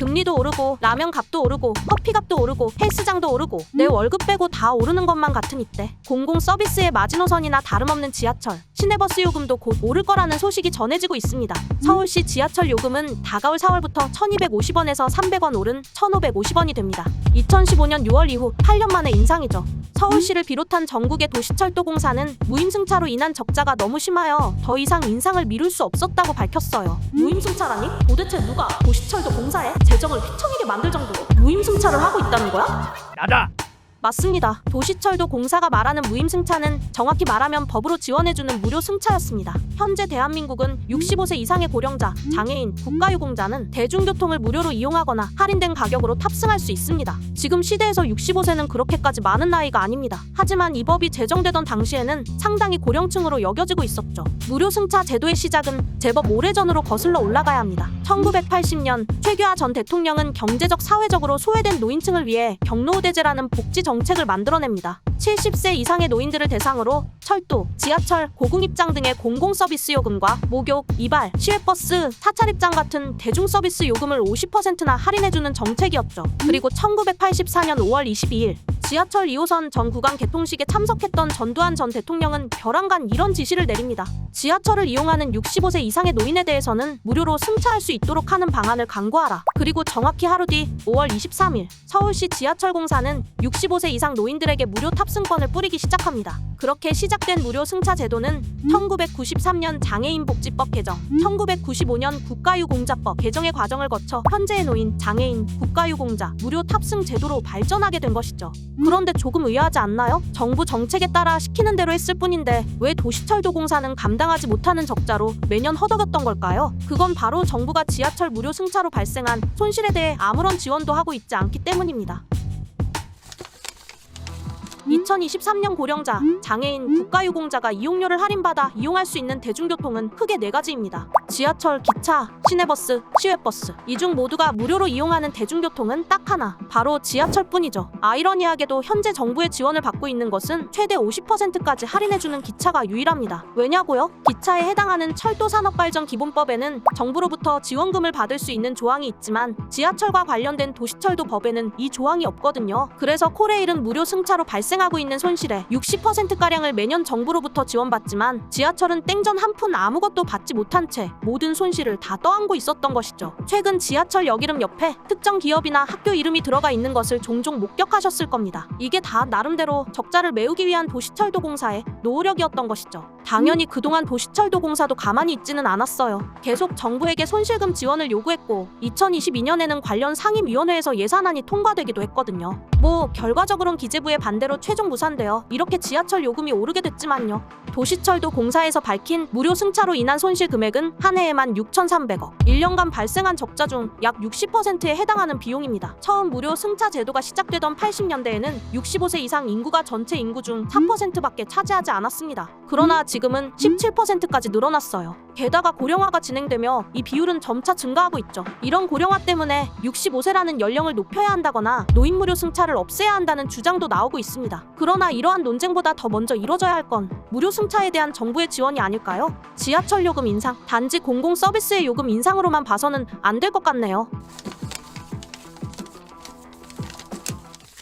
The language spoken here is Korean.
금리도 오르고 라면 값도 오르고 커피 값도 오르고 헬스장도 오르고 내 월급 빼고 다 오르는 것만 같은 이때 공공 서비스의 마지노선이나 다름없는 지하철, 시내버스 요금도 곧 오를 거라는 소식이 전해지고 있습니다. 서울시 지하철 요금은 다가올 4월부터 1,250원에서 300원 오른 1,550원이 됩니다. 2015년 6월 이후 8년 만에 인상이죠. 서울시를 비롯한 전국의 도시철도공사는 무임승차로 인한 적자가 너무 심하여 더 이상 인상을 미룰 수 없었다고 밝혔어요. 무임승차라니? 도대체 누가 도시철도 공사에 재정을 휘청이게 만들 정도로 무임승차를 하고 있다는 거야? 나다. 맞습니다. 도시철도 공사가 말하는 무임승차는 정확히 말하면 법으로 지원해주는 무료 승차였습니다. 현재 대한민국은 65세 이상의 고령자, 장애인, 국가유공자는 대중교통을 무료로 이용하거나 할인된 가격으로 탑승할 수 있습니다. 지금 시대에서 65세는 그렇게까지 많은 나이가 아닙니다. 하지만 이 법이 제정되던 당시에는 상당히 고령층으로 여겨지고 있었죠. 무료 승차 제도의 시작은 제법 오래전으로 거슬러 올라가야 합니다. 1980년 최규하 전 대통령은 경제적 사회적으로 소외된 노인층을 위해 경로우대제라는 복지 정책을 만들어냅니다. 70세 이상의 노인들을 대상으로 철도, 지하철, 고궁 입장 등의 공공 서비스 요금과 목욕, 이발, 시외버스, 사찰 입장 같은 대중 서비스 요금을 50%나 할인해주는 정책이었죠. 그리고 1984년 5월 22일 지하철 2호선 전 구간 개통식에 참석했던 전두환 전 대통령은 벼랑간 이런 지시를 내립니다. 지하철을 이용하는 65세 이상의 노인에 대해서는 무료로 승차할 수 있도록 하는 방안을 강구하라. 그리고 정확히 하루 뒤 5월 23일 서울시 지하철 공사는 65세 이상 노인들에게 무료 탑승권을 뿌리기 시작합니다. 그렇게 시작된 무료 승차 제도는 1993년 장애인 복지법 개정, 1995년 국가유공자법 개정의 과정을 거쳐 현재의 노인, 장애인, 국가유공자 무료 탑승 제도로 발전하게 된 것이죠. 그런데 조금 의아하지 않나요? 정부 정책에 따라 시키는 대로 했을 뿐인데 왜 도시철도 공사는 감당하지 못하는 적자로 매년 허덕였던 걸까요? 그건 바로 정부가 지하철 무료 승차로 발생한 손실에 대해 아무런 지원도 하고 있지 않기 때문입니다. 2023년 고령자, 장애인, 국가유공자가 이용료를 할인받아 이용할 수 있는 대중교통은 크게 네 가지입니다. 지하철, 기차, 시내버스, 시외버스. 이 중 모두가 무료로 이용하는 대중교통은 딱 하나, 바로 지하철뿐이죠. 아이러니하게도 현재 정부의 지원을 받고 있는 것은 최대 50%까지 할인해주는 기차가 유일합니다. 왜냐고요? 기차에 해당하는 철도산업발전기본법에는 정부로부터 지원금을 받을 수 있는 조항이 있지만 지하철과 관련된 도시철도 법에는 이 조항이 없거든요. 그래서 코레일은 무료 승차로 발생 하고 있는 손실의 60%가량을 매년 정부로부터 지원받지만 지하철은 땡전 한 푼 아무것도 받지 못한 채 모든 손실을 다 떠안고 있었던 것이죠. 최근 지하철 역 이름 옆에 특정 기업이나 학교 이름이 들어가 있는 것을 종종 목격하셨을 겁니다. 이게 다 나름대로 적자를 메우기 위한 도시철도 공사의 노력이었던 것이죠. 당연히 그동안 도시철도 공사도 가만히 있지는 않았어요. 계속 정부에게 손실금 지원을 요구했고 2022년에는 관련 상임위원회에서 예산안이 통과되기도 했거든요. 뭐 결과적으로는 기재부의 반대로 최종 무산되어 이렇게 지하철 요금이 오르게 됐지만요. 도시철도 공사에서 밝힌 무료 승차로 인한 손실 금액은 한 해에만 6,300억. 1년간 발생한 적자 중 약 60%에 해당하는 비용입니다. 처음 무료 승차 제도가 시작되던 80년대에는 65세 이상 인구가 전체 인구 중 3%밖에 차지하지 않았습니다. 그러나 지금은 17%까지 늘어났어요. 게다가 고령화가 진행되며 이 비율은 점차 증가하고 있죠. 이런 고령화 때문에 65세라는 연령을 높여야 한다거나 노인 무료 승차를 없애야 한다는 주장도 나오고 있습니다. 그러나 이러한 논쟁보다 더 먼저 이뤄져야 할 건 무료 승차에 대한 정부의 지원이 아닐까요? 지하철 요금 인상, 단지 공공 서비스의 요금 인상으로만 봐서는 안 될 것 같네요.